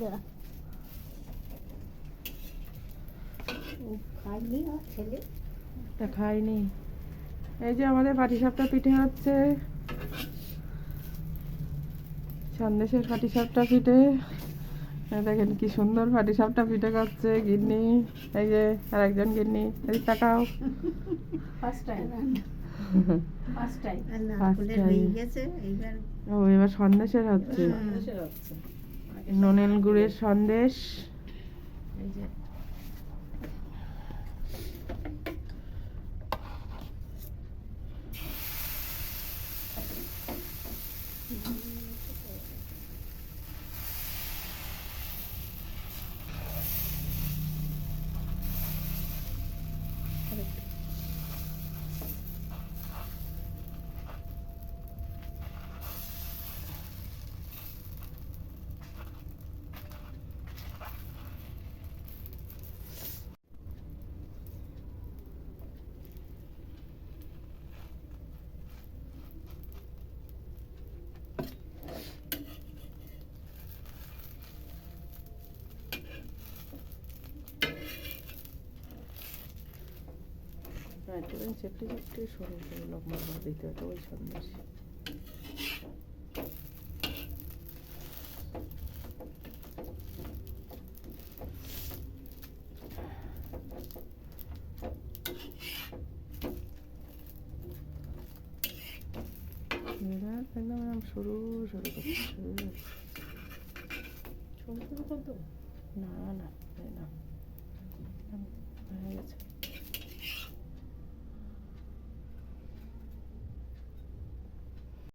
দাঁড়া খাইনি আর ছেলে? তা খাইনি এই যে আমাদের পাটিসাপটা পিঠে হচ্ছে। সন্দেশের পাটিসাপটা পিঠে। দেখেন কি সুন্দর পাটিসাপটা পিঠে করছে গিন্নি। এই যে আর একজন গিন্নি। এই তাকাও. হয়ে ও এবার সন্দেশের হচ্ছে। সন্দেশের হচ্ছে। ননেল গুড়ের সন্দেশ। এই যে হ্যাঁ একটুখানি চেপটে চেপটে সরু লম্বা লম্বা দিতে হতো ওই সন্দেশ একদম এরকম সরু সরু করছে সরু সরু। না না না। হয়ে গেছে।